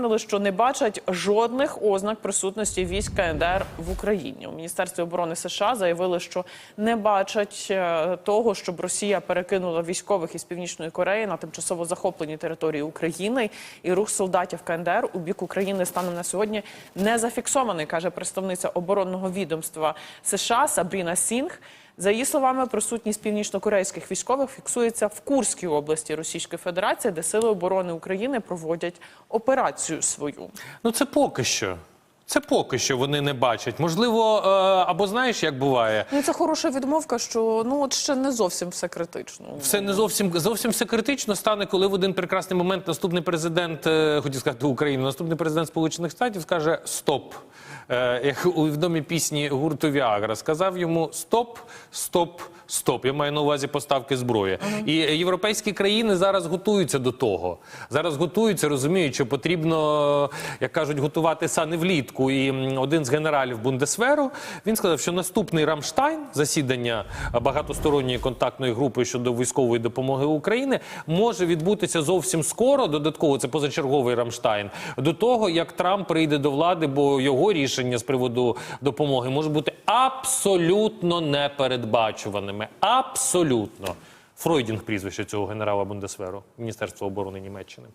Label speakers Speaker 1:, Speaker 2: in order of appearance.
Speaker 1: Запевнили, що не бачать жодних ознак присутності військ КНДР в Україні. У міністерстві оборони США заявили, що не бачать е, того, щоб Росія перекинула військових із північної Кореї на тимчасово захоплені території України. І рух солдатів КНДР у бік України станом на сьогодні не зафіксований, каже представниця оборонного відомства США Сабріна Сінг. За її словами, присутність північнокорейських військових фіксується в Курській області Російської Федерації, де сили оборони України проводять операцію свою.
Speaker 2: Ну це поки що. Це поки що вони не бачать. Можливо, е, або знаєш, як буває,
Speaker 1: Ну це хороша відмовка, що ну от ще не зовсім все критично.
Speaker 2: все не зовсім зовсім все критично стане, коли в один прекрасний момент наступний президент, е, хотів сказати України, наступний президент Сполучених Штатів скаже Стоп. Е, Як у відомій пісні гурту Віагра сказав йому Стоп, стоп, стоп. Я маю на увазі поставки зброї. І європейські країни зараз готуються до того. Зараз готуються, розуміють, що потрібно, як кажуть, готувати сани влітку. І один з генералів Бундесверу він сказав, що наступний Рамштайн, засідання багатосторонньої контактної групи щодо військової допомоги України, може відбутися зовсім скоро. Додатково це позачерговий Рамштайн. До того як Трамп прийде до влади, бо його рішення з приводу допомоги може бути абсолютно непередбачуваними. Абсолютно. Фройдінг прізвище цього генерала Бундесверу, Міністерства оборони Німеччини.